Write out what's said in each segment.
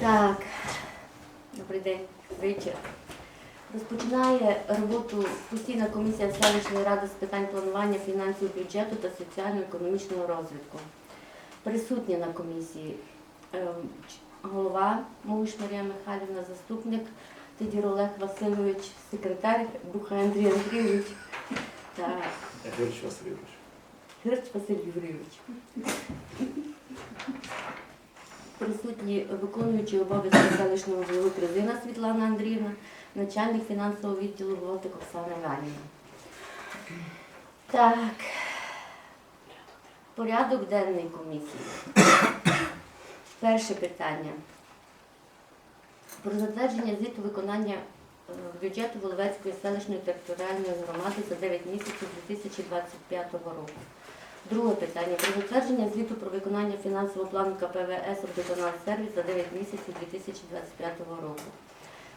Так, добрий день, вечір. Розпочинає роботу постійна комісія селищної ради з питань планування фінансів бюджету та соціально-економічного розвитку. Присутні на комісії ем, голова Мовиш Марія Михайлівна, заступник Тидір Олег Васильович, секретар Буха Андрій Андрійович та Васильович. Герч Василь Юрійович. Присутні виконуючий обов'язки селищного голови Кризина Світлана Андріївна, начальник фінансового відділу Волтик Оксана Іванівна. Так, порядок денний комісії. Перше питання. Про затвердження звіту виконання е, бюджету Воловецької селищної територіальної громади за 9 місяців 2025 року. Друге питання. Про затвердження звіту про виконання фінансового плану КПВС «Водоканал-сервіс» за 9 місяців 2025 року.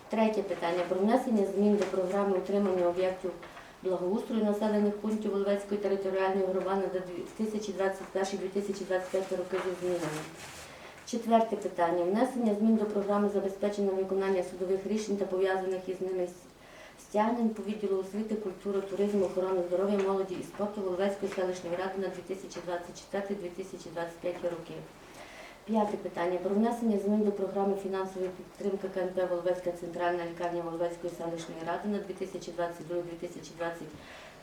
Третє питання. Про внесення змін до програми утримання об'єктів благоустрою населених пунктів Воловецької територіальної громади на 2021-2025 роки зі змінами. Четверте питання. Внесення змін до програми забезпечення виконання судових рішень та пов'язаних із ними стягнень по відділу освіти, культури, туризму, охорони здоров'я, молоді і спорту Воловецької селищної ради на 2024-2025 роки. П'яте питання. Про внесення змін до програми фінансової підтримки КНП Воловецька центральна лікарня Воловецької селищної ради на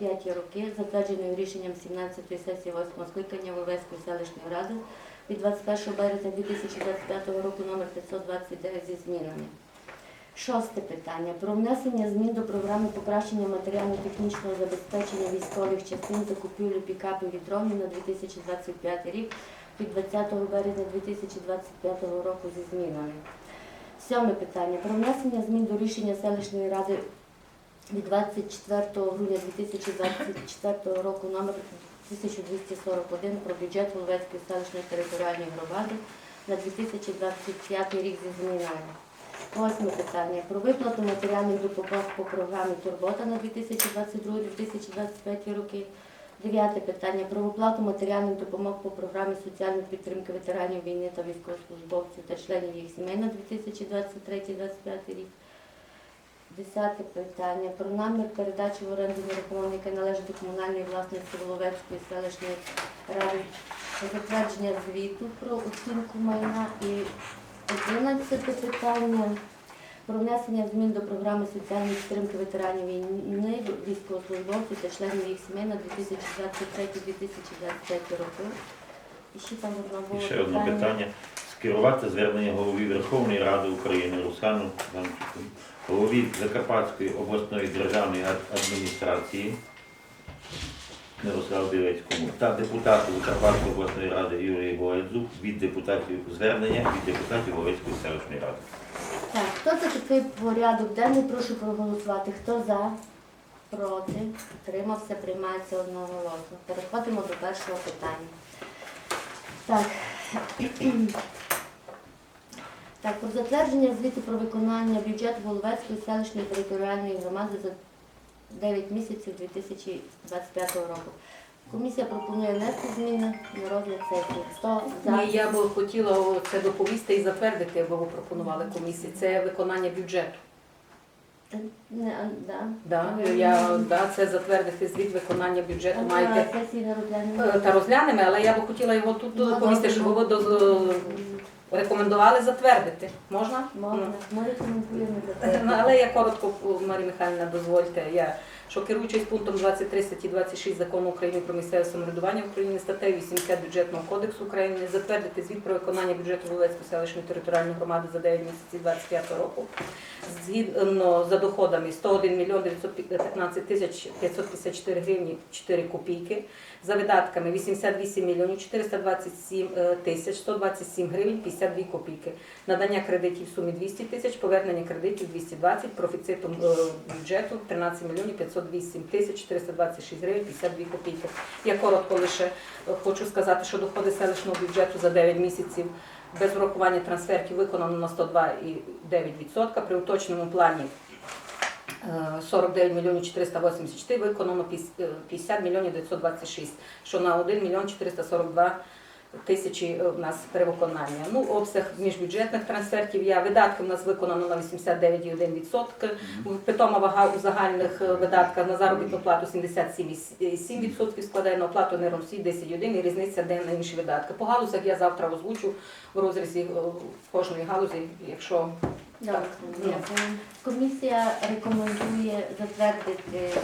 2022-2025 роки, затвердженою рішенням 17-ї сесії 8 скликання Воловецької селищної ради від 21 березня 2025 року номер 529 зі змінами. Шосте питання. Про внесення змін до програми покращення матеріально-технічного забезпечення військових частин закупівлі пікапів і дронів на 2025 рік від 20 березня 2025 року зі змінами. Сьоме питання. Про внесення змін до рішення селищної ради від 24 грудня 2024 року номер 1241 про бюджет Воловецької селищної територіальної громади на 2025 рік зі змінами. Восьме питання. Про виплату матеріальних допомог по програмі Турбота на 2022-2025 роки. Дев'яте питання. Про оплату матеріальних допомог по програмі соціальної підтримки ветеранів війни та військовослужбовців та членів їх сімей на 2023-2025 рік. Десяте питання. Про намір передачі в оренду нерухомого, яке належить до комунальної власності Воловецької селищної ради затвердження звіту про оцінку майна і 11 питання про внесення змін до програми соціальної підтримки ветеранів війни, військовослужбовців та членів їх сімей на 2023-2025 роки. І ще там одне І було ще одне питання. Скерувати звернення голові Верховної Ради України Руслану Ганчуку, голові Закарпатської обласної державної адміністрації Мирославу Білецькому та депутату Закарпатської обласної ради Юрію Гоедзу від депутатів звернення від депутатів Волинської селищної ради. Так, хто за такий порядок денний, прошу проголосувати. Хто за? Проти? Утримався, приймається одноголосно. Переходимо до першого питання. Так. Так, про затвердження звіту про виконання бюджету Воловецької селищної територіальної громади за 9 місяців 2025 року. Комісія пропонує внести зміни на розгляд сесії. Хто за? Ні, я би хотіла це доповісти і затвердити, бо ви пропонували комісії. Це виконання бюджету. Не, а, да. Да, я, да, це затвердити звіт виконання бюджету. А Маєте сесії не розглянемо? Е, та розглянемо, але я би хотіла його тут Ну, доповісти, щоб ви доз- рекомендували затвердити. Можна? Можна, ми рекомендуємо затвердити. Але я коротко, Марія Михайлівна, дозвольте. Я що керуючись пунктом 23 статті 26 закону України про місцеве самоврядування України, статтею 80 бюджетного кодексу України, затвердити звіт про виконання бюджету Волецької селищної територіальної громади за 9 місяців 25 року. Згідно за доходами 101 мільйон 915 тисяч 554 гривні 4 копійки. За видатками 88 мільйонів 427 е, тисяч 127 гривень 52 копійки. Надання кредитів в сумі 200 тисяч, повернення кредитів 220, профіцитом е, бюджету 13 мільйонів 508 тисяч 426 гривень 52 копійки. Я коротко лише е, хочу сказати, що доходи селищного бюджету за 9 місяців без врахування трансфертів виконано на 102,9%. При уточненому плані е, 49 мільйонів 484 виконано е, 50 мільйонів 926, що на 1 мільйон 442 тисячі е, у нас перевиконання. Ну, обсяг міжбюджетних трансфертів є. Видатки у нас виконано на 89,1%. Питома вага у загальних е, видатках на заробітну плату 77,7% складає на оплату енергоносій 10,1% і різниця де на інші видатки. По галузях я завтра озвучу в розрізі е, кожної галузі, якщо Добре, дякую. Комісія рекомендує затвердити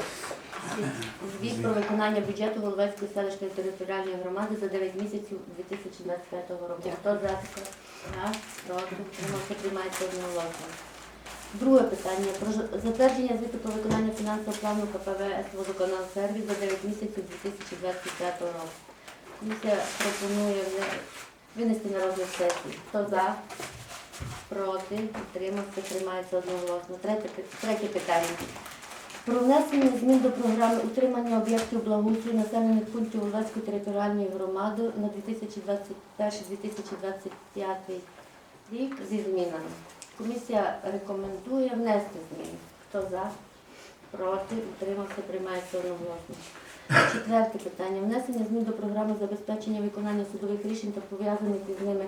звіт про виконання бюджету Головецької селищної територіальної громади за 9 місяців 2025 року. Хто за таке? Проти, утримався, приймається одноголосно. Друге питання про затвердження звіту про виконання фінансового плану КПВС «Водоканал Сервіс» за 9 місяців 2025 року. Комісія пропонує винести на розгляд сесії. Хто за? Проти, утримався, приймається одноголосно. Третє, третє питання. Про внесення змін до програми утримання об'єктів благоустрою населених пунктів Олевської територіальної громади на 2021-2025 рік зі змінами. Комісія рекомендує внести зміни. Хто за? Проти, утримався, приймається одноголосно. Четверте питання. Внесення змін до програми забезпечення виконання судових рішень та пов'язаних із ними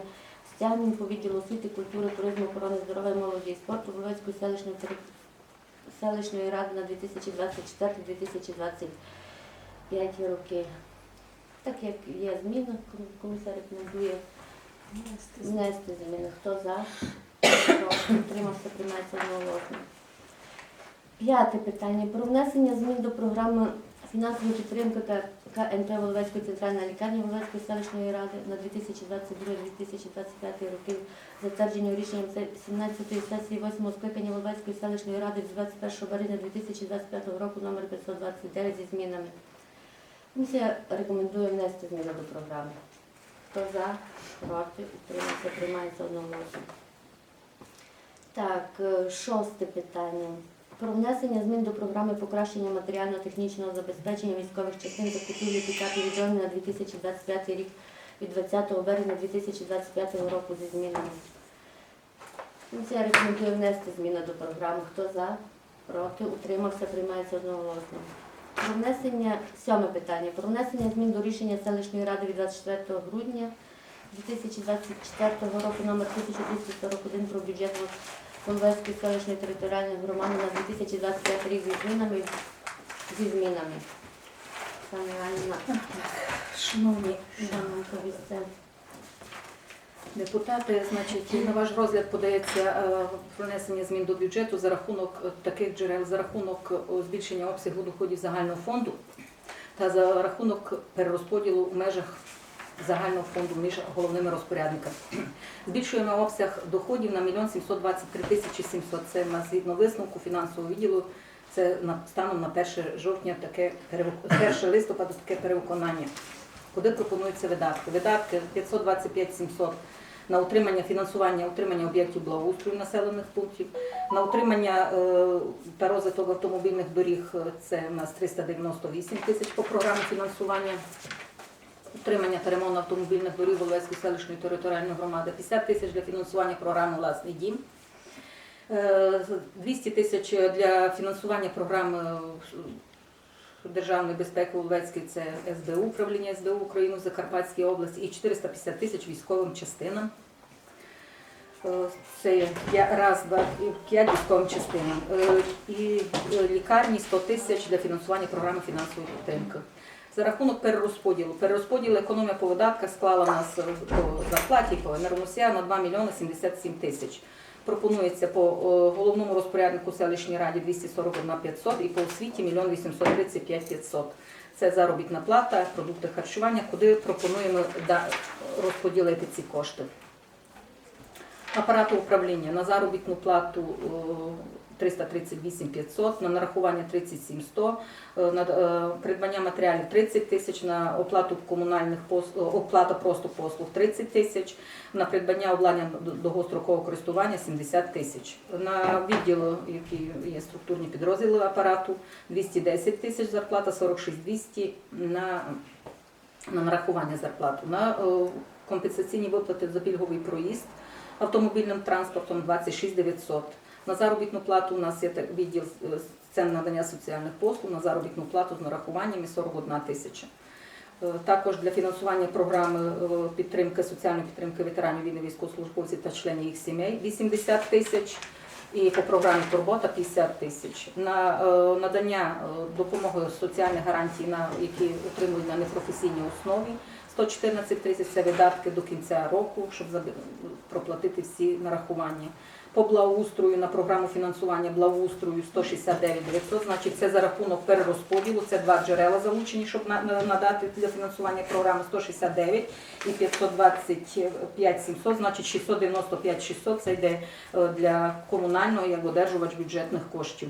стягнень по відділу освіти, культури, туризму, охорони здоров'я, молоді і спорту Володської селищної тери- селищної ради на 2024-2025 роки. Так як є зміна, комісар рекомендує внести зміни. Хто за? Хто підтримався, приймається одноголосно. П'яте питання. Про внесення змін до програми фінансової підтримки К- КНП Воловецької центральної лікарні Воловецької селищної ради на 2022-2025 роки, затвердження рішенням 17-ї сесії 8 скликання Воловецької селищної ради від 21 березня 2025 року номер 529 зі змінами. Комісія рекомендує внести зміни до програми. Хто за, проти, утримався, приймається одноголосно. Так, е, шосте питання. Про внесення змін до програми покращення матеріально-технічного забезпечення військових частин та купівлі пікапів і на 2025 рік від 20 березня 2025 року зі змінами. Комісія рекомендує внести зміни до програми. Хто за? Проти? Утримався? Приймається одноголосно. Про внесення, сьоме питання. Про внесення змін до рішення селищної ради від 24 грудня 2024 року номер 1241 про бюджет Воловецької селищної територіальної громади на 2025 рік зі змінами. Зі змінами. Пані Іванівна, шановні шановна повісте. Депутати, значить, на ваш розгляд подається е, внесення змін до бюджету за рахунок е, таких джерел, за рахунок е, збільшення обсягу доходів загального фонду та за рахунок перерозподілу в межах загального фонду між головними розпорядниками. Збільшуємо обсяг доходів на 1 723 тисячі 700. Це в нас згідно висновку фінансового відділу. Це на станом на 1 жовтня таке перевик- 1 листопада таке перевиконання. Куди пропонуються видатки? Видатки 525 700 на утримання фінансування утримання об'єктів благоустрою населених пунктів, на утримання е, та розвиток автомобільних доріг е, це у нас 398 тисяч по програмі фінансування. Утримання та ремонт автомобільних доріг Воловецької селищної територіальної громади 50 тисяч для фінансування програми Власний дім. Е, 200 тисяч для фінансування програми е, державної безпеки Воловецької це СБУ, управління СБУ України в Закарпатській області і 450 тисяч військовим частинам. Е, Це раз, два, п'ять військовим частинам. Е, І е, лікарні 100 тисяч для фінансування програми фінансової підтримки. За рахунок перерозподілу. Перерозподіл економія по видатках склала нас е, по зарплаті по енергоносія на 2 мільйони 77 тисяч. Пропонується по головному розпоряднику селищній раді 241 500 і по освіті 1 835 500. Це заробітна плата, продукти харчування, куди пропонуємо розподілити ці кошти. Апарату управління на заробітну плату о, 338 500, на нарахування 37 100, е, на е, придбання матеріалів 30 тисяч, на оплату комунальних послуг, оплата просто послуг 30 тисяч, на придбання обладнання до- довгострокового користування 70 тисяч. На відділ, які є структурні підрозділи апарату, 210 тисяч зарплата, 46 200 на, на нарахування зарплату. На е, компенсаційні виплати за пільговий проїзд автомобільним транспортом 26 900. На заробітну плату у нас є відділ е, цен надання соціальних послуг, на заробітну плату з нарахуваннями 41 тисяча. Е, Також для фінансування програми е, підтримки соціальної підтримки ветеранів війни, військовослужбовців та членів їх сімей 80 тисяч. І по програмі Турбота 50 тисяч. На надання допомоги соціальних гарантій, на які отримують на непрофесійній основі 114 тисяч це видатки до кінця року, щоб проплатити всі нарахування. По благоустрою на програму фінансування благоустрою 169 900, значить це за рахунок перерозподілу, це два джерела залучені, щоб на- на- надати для фінансування програми 169 і 525 700, значить 695 600 це йде е, для комунального як одержувач бюджетних коштів.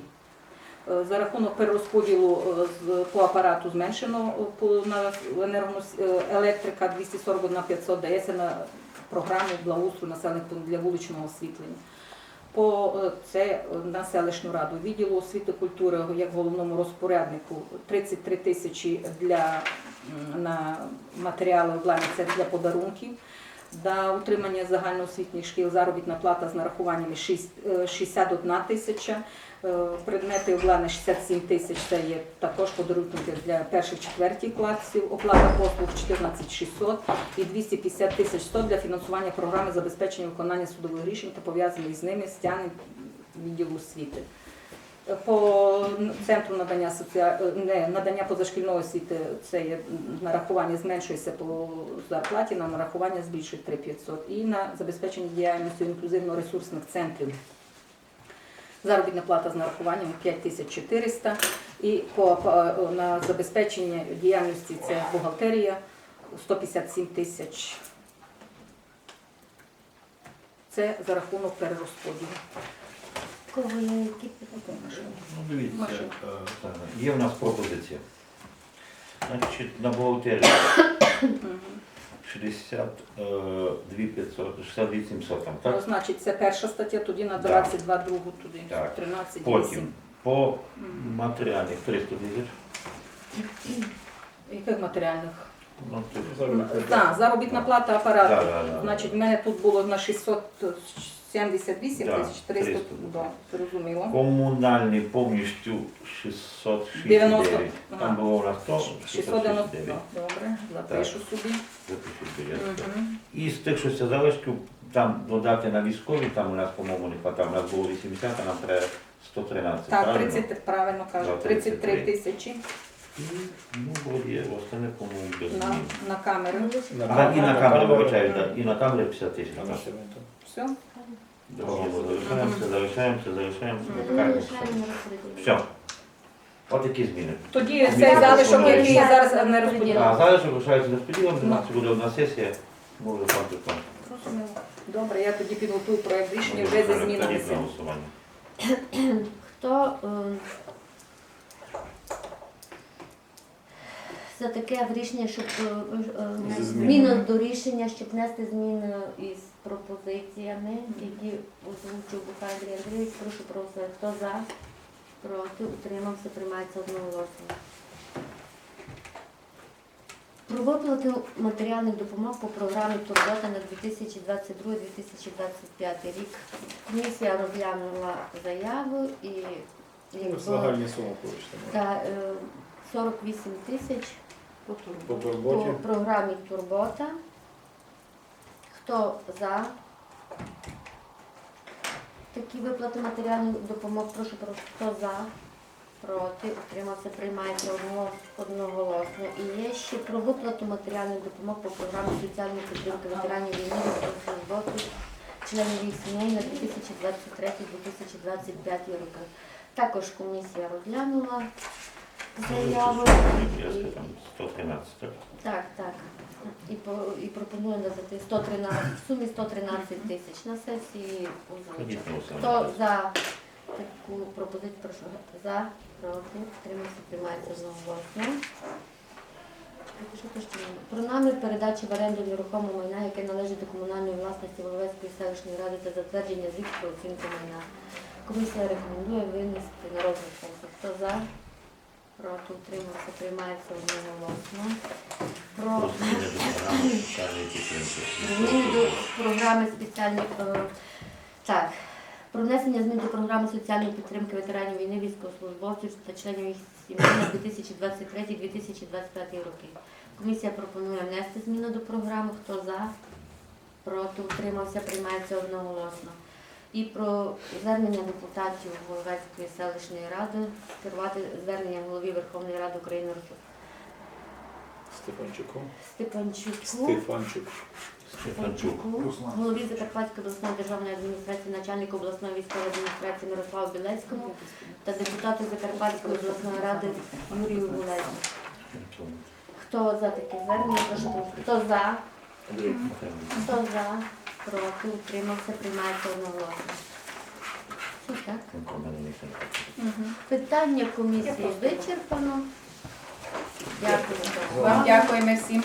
Е, За рахунок перерозподілу е, по апарату зменшено на електрика 241 500 дається на програму благоустрою населених для вуличного освітлення. По е, це е, на селищну раду відділу освіти культури як головному розпоряднику 33 тисячі для на матеріали обладнання це для подарунків. За утримання загальноосвітніх шкіл заробітна плата з нарахуваннями 6, е, 61 тисяча. Е, Предмети обладнання 67 тисяч це є також подарунки для перших четвертих класів. Оплата послуг 14 600 і 250 тисяч 100 для фінансування програми забезпечення виконання судових рішень та пов'язаних з ними стягнень відділу освіти. По центру надання соціа... е, не, надання позашкільної освіти це є нарахування зменшується по зарплаті, на нарахування збільшують 3500. І на забезпечення діяльності інклюзивно-ресурсних центрів Заробітна плата з нарахуванням 5400 і по- на забезпечення діяльності це бухгалтерія 157 тисяч. Це за рахунок перерозподілу. Є які? Ну, дивіться, е, є в нас пропозиція. Значить, на бухгалтерії 62 500, 62 700 Ну, так? значить, це перша стаття, тоді на Да. 22 другу туди, Так. 13 Потім 8. по матеріальних 300 тисяч. Яких матеріальних? Ну, Так, заробітна плата апарату. Да, да, да. Значить, в мене тут було на 678 Да, тисяч 300, 300. да, зрозуміло. Комунальні повністю 669. 90. Там було у нас 100, 690, 669. добре, запишу собі. Запишіть, будь ласка. Мгм. І з тих 6 залишків там додати на військові, там у нас, по-моєму, не хватає. У нас було 80, а нам треба 113. Так, правильно? 30, правильно кажу, Да, 33 33. тисячі І, ну, вроді, остане, по-моєму, без на, змін. на камери. А, і на камери, вибачаю, і на камери 50 тисяч. так. Все? Добре, залишаємося, залишаємося. Все. От такі зміни. Тоді цей залишок, який зараз не розподіляв. А зараз залишається розподілом, у нас буде одна сесія, може пан там. Добре, я тоді підготую проект рішення вже зі змінами. Хто е, за таке рішення, щоб е, е, внести зміни до рішення, щоб внести зміни із пропозиціями, які озвучив Бухай Андрійович, прошу проголосувати. Хто за? Проти? Утримався, приймається одноголосно. Про виплату матеріальних допомог по програмі Турбота на 2022-2025 рік. Комісія розглянула заяву і Загальні суми получите. та, е, 48 тисяч По по турботі. програмі Турбота. Хто за такі виплати матеріальних допомог? Прошу прошу. Хто за? Проти, утримався, приймається одно- одноголосно. І є ще про виплату матеріальних допомог по програмі соціальної підтримки ветеранів війни військовослужбовців, членів їх сімей на 2023-2025 роки. Також комісія розглянула заяву. І- 113, так? так, так. І, і пропоную надати 113, в сумі 113 тисяч на сесії озвучити. Хто за таку пропозицію, прошу за, проти, тримався, приймається є? Про намір передачі в оренду нерухомого майна, яке належить до комунальної власності Воловецької селищної ради та затвердження звіту про оцінку майна. Комісія рекомендує винести на розгляд. Хто за? Проти утримався, приймається одноголосно. Про Про до програми соціальної підтримки. Зміни до програми спеціальної е, так. Про внесення змін до програми соціальної підтримки ветеранів війни, військовослужбовців та членів їх сімей на 2023-2025 роки. Комісія пропонує внести зміну до програми. Хто за? Проти утримався, приймається одноголосно. І про звернення депутатів Головецької селищної ради скерувати звернення голові Верховної Ради України Стефанчуку. Степанчуку. Стефанчук. Руслан. голові Закарпатської обласної державної адміністрації, начальнику обласної військової адміністрації Мирославу Білецькому та депутату Закарпатської обласної ради Юрію Гулецьку. Хто за таке звернення? Прошу. Хто за? Хто за? Проти? Утримався? Приймається одноголосно. Все так. Питання комісії вичерпано. Дякую. Вам дякуємо всім